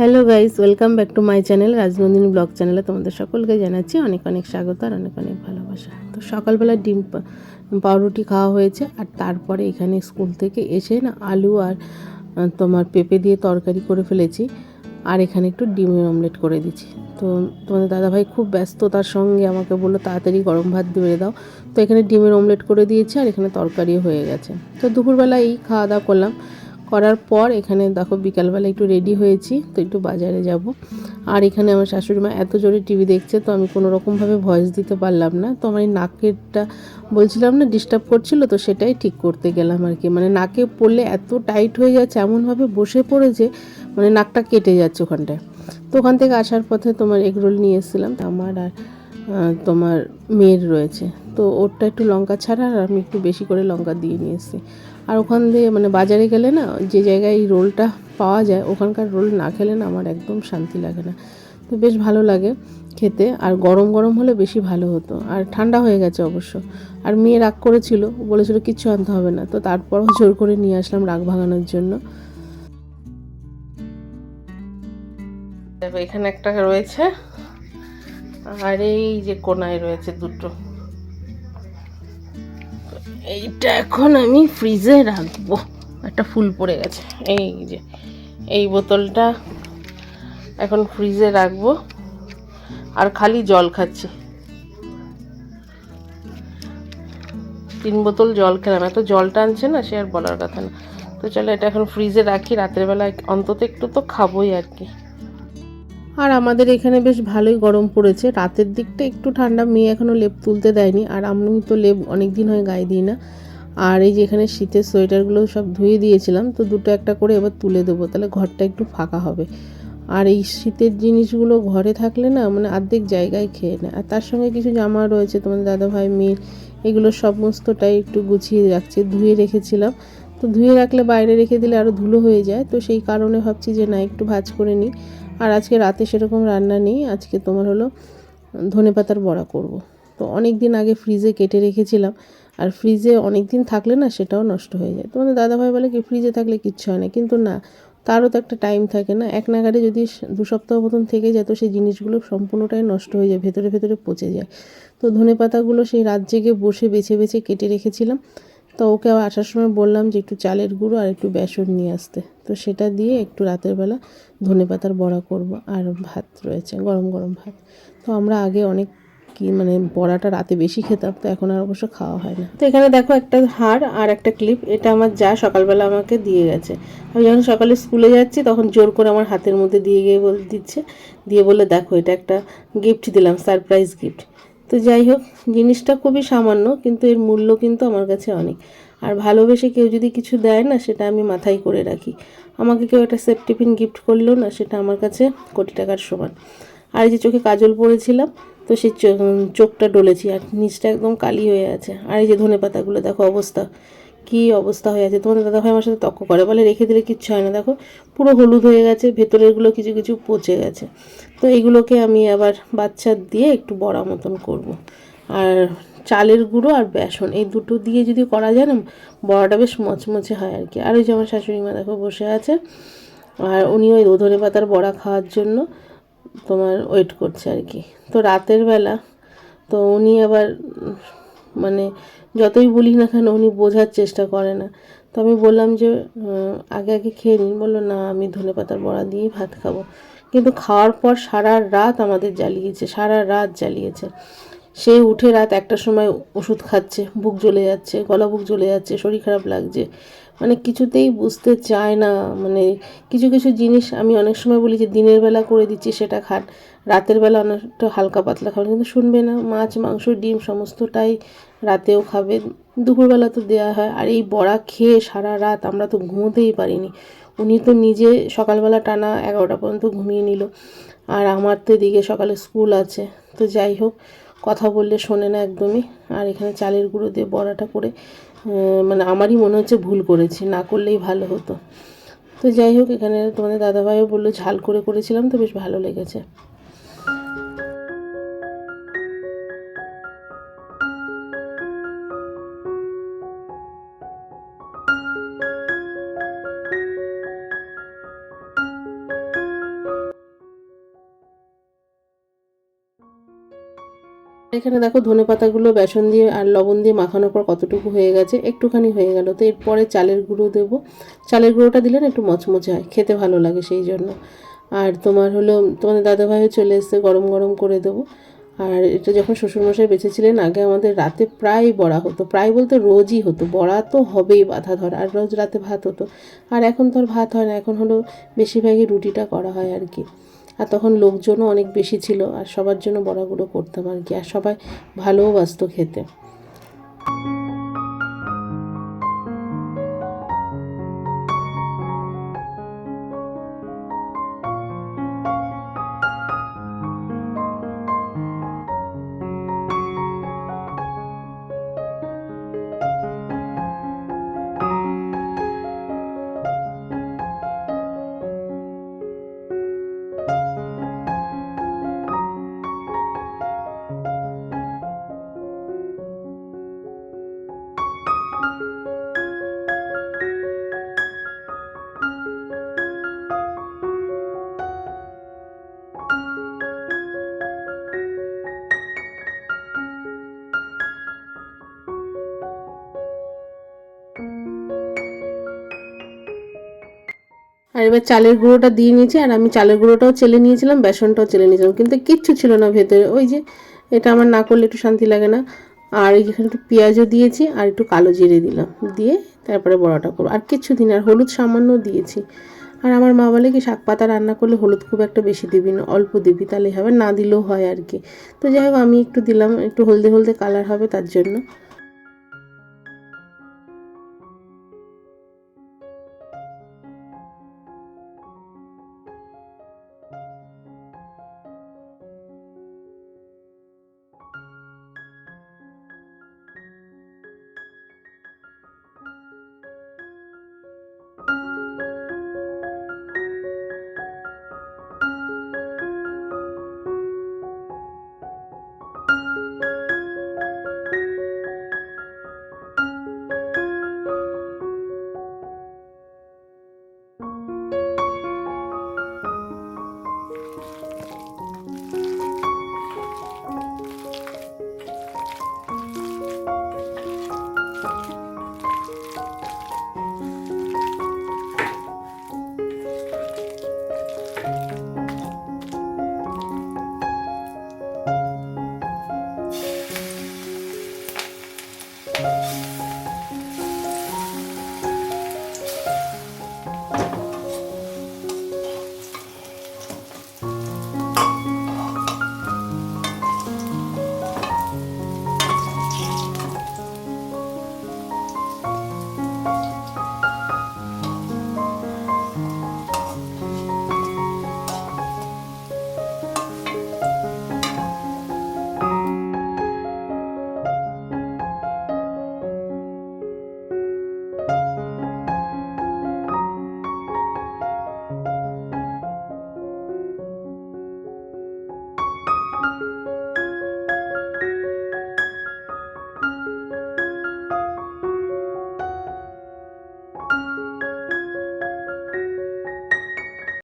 Hello guys welcome back to my channel Rajnandini blog চ্যানেলে তোমাদের সকলকে জানাচ্ছি অনেক অনেক স্বাগত আর অনেক অনেক ভালোবাসা। তো সকালবেলা ডিম পাউরুটি খাওয়া হয়েছে আর তারপরে এখানে স্কুল থেকে এসে না আলু আর তোমার পেঁপে দিয়ে তরকারি করে ফেলেছি আর এখানে একটু ডিমের অমলেট করে দিচ্ছি। তো তোমাদের দাদাভাই খুব ব্যস্ততার সঙ্গে আমাকে বলল, তাড়াতাড়ি গরম ভাত দিয়ে দাও। তো এখানে ডিমের অমলেট করে দিয়েছি আর এখানে তরকারিও হয়ে গেছে। তো দুপুরবেলা এই খাওয়া দাওয়া করলাম। করার পর এখানে দেখো বিকালবেলা একটু রেডি হয়েছি, তো একটু বাজারে যাব। আর এখানে আমার শাশুড়ি মা এত জোরে টিভি দেখছে, তো আমি কোনো রকমভাবে ভয়েস দিতে পারলাম না। তো আমার এই নাকেরটা বলছিলাম না ডিস্টার্ব করছিল, তো সেটাই ঠিক করতে গেলাম আর কি। মানে নাকে পড়লে এত টাইট হয়ে যাচ্ছে এমনভাবে বসে পড়েছে মানে নাকটা কেটে যাচ্ছে ওখানটায়। তো ওখান থেকে আসার পথে তোমার এগরোল নিয়ে এসেছিলাম আমার আর তোমার মেয়ের রয়েছে। তো ওরটা একটু লঙ্কা ছাড়া আর আমি একটু বেশি করে লঙ্কা দিয়ে নিয়ে এসেছি। আর ওখান দিয়ে মানে বাজারে গেলে না, যে জায়গায় এই রোলটা পাওয়া যায়, ওখানকার রোল না খেলে না আমার একদম শান্তি লাগে না। তো বেশ ভালো লাগে খেতে, আর গরম গরম হলে বেশি ভালো হতো। আর ঠান্ডা হয়ে গেছে অবশ্য। আর মেয়ে রাগ করেছিল, বলেছিল কিচ্ছু আনতে হবে না। তো তারপরও জোর করে নিয়ে আসলাম রাগ ভাঙানোর জন্য। দেখো, এখানে একটা রয়েছে, আর এই যে কোনায় রয়েছে দুটো। এইটা এখন আমি ফ্রিজে রাখব। একটা ফুল পড়ে গেছে। এই যে, এই বোতলটা এখন ফ্রিজে রাখব। আর খালি জল খাচ্ছি। তিন বোতল জল খেলাম। এত জল টানছে না, সে আর বলার কথা না। তো চলো এটা এখন ফ্রিজে রাখি। রাতের বেলা অন্তত একটু তো খাবোই আর কি। আর আমাদের এখানে বেশ ভালোই গরম পড়েছে। রাতের দিকটা একটু ঠান্ডা, মেয়ে এখনও লেপ তুলতে দেয়নি। আর আমি তো লেপ অনেক দিন হয় গায়ে দিই না। আর এই যে এখানে শীতের সোয়েটারগুলো সব ধুয়ে দিয়েছিলাম, তো দুটো একটা করে এবার তুলে দেবো। তাহলে ঘরটা একটু ফাঁকা হবে। আর এই শীতের জিনিসগুলো ঘরে থাকলে না মানে অর্ধেক জায়গায় খেয়ে নেয়। আর তার সঙ্গে কিছু জামা রয়েছে তোমার দাদা ভাই মেয়ের এগুলো সমস্তটাই একটু গুছিয়ে রাখছে, ধুয়ে রেখেছিলাম। তো ধুয়ে রাখলে বাইরে রেখে দিলে আরও ধুলো হয়ে যায়। তো সেই কারণে ভাবছি যে না, একটু ভাজ করে নিই। আর আজকে রাতে সেরকম রান্না নেই। আজকে তোমার হলো ধনে পাতার বড়া করব। তো অনেক দিন আগে ফ্রিজে কেটে রেখেছিলাম। আর ফ্রিজে অনেক দিন থাকলে না সেটাও নষ্ট হয়ে যায়। তোমাদের দাদাভাই বলে কি, ফ্রিজে থাকলে কিচ্ছু হয় না। কিন্তু না, তারও তো একটা টাইম থাকে না। এক নাগারে যদি দু সপ্তাহ মতন থেকে যায়, তো সেই জিনিসগুলো সম্পূর্ণটাই নষ্ট হয়ে যায়, ভেতরে ভেতরে পচে যায়। তো ধনে পাতাগুলো সেই রাত জেগে বসে বেছে বেছে কেটে রেখেছিলাম। তো ওকে আসার সময় বললাম যে একটু চালের গুঁড়ো আর একটু বেসন নিয়ে আসতে। তো সেটা দিয়ে একটু রাতের বেলা ধনে পাতার বড়া করব আর ভাত রয়েছে, গরম গরম ভাত। তো আমরা আগে অনেক কি মানে বড়াটা রাতে বেশি খেতাম, তো এখন আর অবশ্য খাওয়া হয় না। তো এখানে দেখো একটা হাড় আর একটা ক্লিপ, এটা আমার যা সকালবেলা আমাকে দিয়ে গেছে। আমি যখন সকালে স্কুলে যাচ্ছি তখন জোর করে আমার হাতের মধ্যে দিয়ে গিয়ে বল দিচ্ছে, দিয়ে বলে দেখো, এটা একটা গিফট দিলাম সারপ্রাইজ গিফট তো যাই হোক, জিনিসটা খুবই সামান্য, কিন্তু এর মূল্য কিন্তু আমার কাছে অনেক। আর ভালোবেসে কেউ যদি কিছু দেয় না, সেটা আমি মাথায় করে রাখি। আমাকে কেউ একটা সেফ টিফিন গিফট করল না, সেটা আমার কাছে কোটি টাকার সমান। আর এই যে চোখে কাজল পরেছিলাম, তো সেই চোখটা ডলেছি, আর নিচটা একদম কালি হয়ে আছে। আর এই যে ধনে পাতাগুলো, দেখো অবস্থা, কি অবস্থা হয়ে আছে। তোমাদের দাদা ভাই আমার সাথে তক্ক করে, বলে রেখে দিলে কিচ্ছু হয় না। দেখো, পুরো হলুদ হয়ে গেছে, ভেতরেরগুলো কিছু কিছু পচে গেছে। তো এগুলোকে আমি আবার বাচ্চা দিয়ে একটু বড়া মতন করব। আর চালের গুঁড়ো আর বেসন, এই দুটো দিয়ে যদি করা যায় না, বড়াটা বেশ মচমচে হয় আর কি। আর ওই যে আমার শাশুড়ি মা দেখো বসে আছে, আর উনি ওই ধনে পাতার বড়া খাওয়ার জন্য তোমার ওয়েট করছে আর কি। তো রাতের বেলা, তো উনি আবার মানে যতই বলি না কেন, উনি বোঝার চেষ্টা করে না। তো আমি বললাম যে আগে আগে খেয়ে নিন। বলল, না, আমি ধনে পাতার বড়া দিয়েই ভাত খাব। কিন্তু খাওয়ার পর সারা রাত আমাদের জ্বালিয়েছে, সারা রাত জ্বালিয়েছে। সে উঠে রাত একটার সময় ওষুধ খাচ্ছে, বুক জ্বলে যাচ্ছে, গলা বুক জ্বলে যাচ্ছে, শরীর খারাপ লাগছে। মানে কিছুতেই বুঝতে চায় না। মানে কিছু কিছু জিনিস আমি অনেক সময় বলি যে, দিনের বেলা করে দিচ্ছি, সেটা খান রাতের বেলা অনেকটা হালকা পাতলা খাবেন কিন্তু শুনবে না, মাছ, মাংস, ডিম, সমস্তটাই রাতেও খাবে। দুপুরবেলা তো দেওয়া হয়। আর এই বড়া খেয়ে সারা রাত আমরা তো ঘুমোতেই পারিনি। উনি তো নিজে সকালবেলা টানা এগারোটা পর্যন্ত ঘুমিয়ে নিল। আর আমার তো এদিকে সকালে স্কুল আছে। তো যাই হোক, কথা বললে শোনে না একদমই। আর এখানে চালের গুঁড়ো দিয়ে বড়াটা করে মানে আমারই মনে হচ্ছে ভুল করেছি, না করলেই ভালো হতো। তো যাই হোক, এখানে তোমাদের দাদাভাইও বলল, ঝাল করে করেছিলাম তো বেশ ভালো লেগেছে। এখানে দেখো ধনে পাতাগুলো, বেসন দিয়ে আর লবণ দিয়ে মাখানোর পর কতটুকু হয়ে গেছে, একটুখানি হয়ে গেল। তো এরপরে চালের গুঁড়ো দেবো। চালের গুঁড়োটা দিলে না একটু মচমচে হয়, খেতে ভালো লাগে সেই জন্য। আর তোমার হলো, তোমাদের দাদাভাইও চলে এসছে, গরম গরম করে দেবো। আর এটা যখন শ্বশুরমশাই বেঁচেছিলেন, আগে আমাদের রাতে প্রায় বড়া হতো। প্রায় বলতে রোজই হতো। বড়া তো হবেই বাধা ধর, আর রোজ রাতে ভাত হতো। আর এখন তো আর ভাত হয় না, এখন হলো বেশিরভাগই রুটিটা করা হয় আর কি। আর তখন লোকজনও অনেক বেশি ছিল আর সবার জন্য বড়াগুলো করতাম আর কি, আর সবাই ভালোও বাসতো খেতে। আর এবার চালের গুঁড়োটা দিয়ে নিয়েছি, আর আমি চালের গুঁড়োটাও চেলে নিয়েছিলাম, বেসনটাও চেলে নিয়েছিলাম, কিন্তু কিচ্ছু ছিল না ভেতরে। ওই যে এটা আমার না করলে একটু শান্তি লাগে না। আর এখানে একটু পেঁয়াজও দিয়েছি, আর একটু কালো জিরে দিলাম, দিয়ে তারপরে বড়াটা করব। আর কিচ্ছু দিন আর হলুদ সামান্য দিয়েছি। আর আমার মা বলে কি, শাক পাতা রান্না করলে হলুদ খুব একটা বেশি দিবি না, অল্প দিবি, তাহলে হবে না দিলেও হয় আর কি। তো যাই হোক, আমি একটু দিলাম, একটু হলদে হলদে কালার হবে তার জন্য।